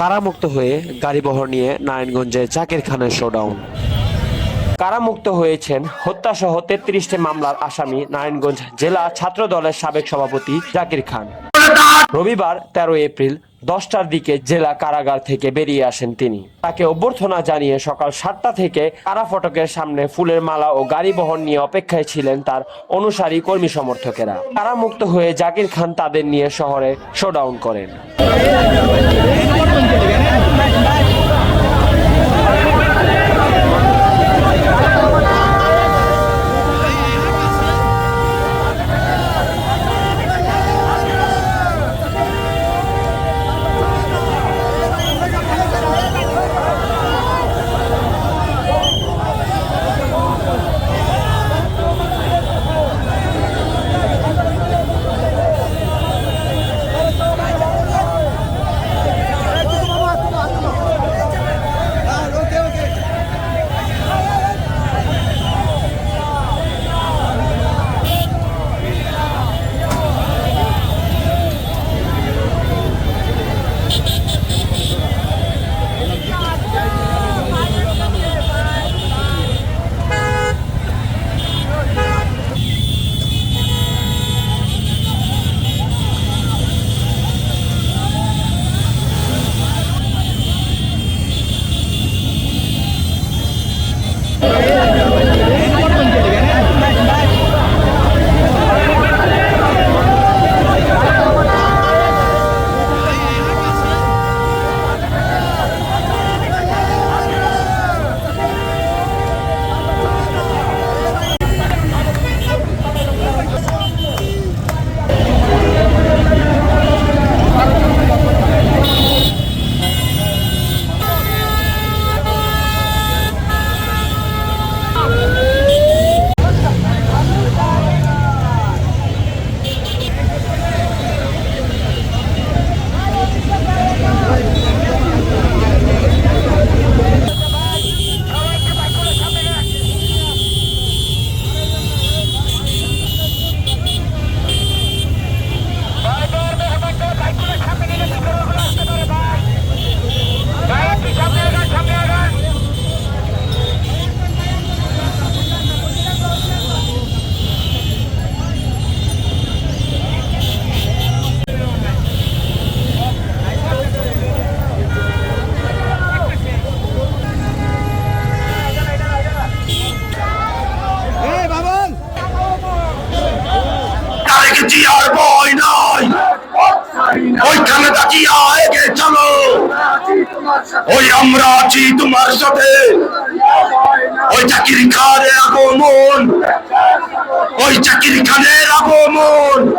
কারামুক্ত হয়ে গাড়িবহর নিয়ে নারায়ণগঞ্জে জাকির খানের শোডাউন কারামুক্ত হয়েছেন হত্যাসহ তেত্রিশটি মামলার আসামি নারায়ণগঞ্জ জেলা ছাত্র দলের সাবেক সভাপতি জাকির খান। রবিবার তেরো এপ্রিল দশটার দিকে জেলা কারাগার থেকে বেরিয়ে আসেন তিনি। তাকে অভ্যর্থনা জানিয়ে সকাল সাতটা থেকে কারা ফটকের সামনে ফুলের মালা ও গাড়ি বহন নিয়ে অপেক্ষায় ছিলেন তার অনুসারী কর্মী সমর্থকেরা। কারামুক্ত হয়ে জাকির খান তাদের নিয়ে শহরে শোডাউন করেন। তারেক আর ভয় নাই। ওইখানে তাকিয়া এগে চলো। ওই আমরা আছি তোমার সাথে। ওই চাকির খানের আগমন। ওই চাকির খানের আগমন।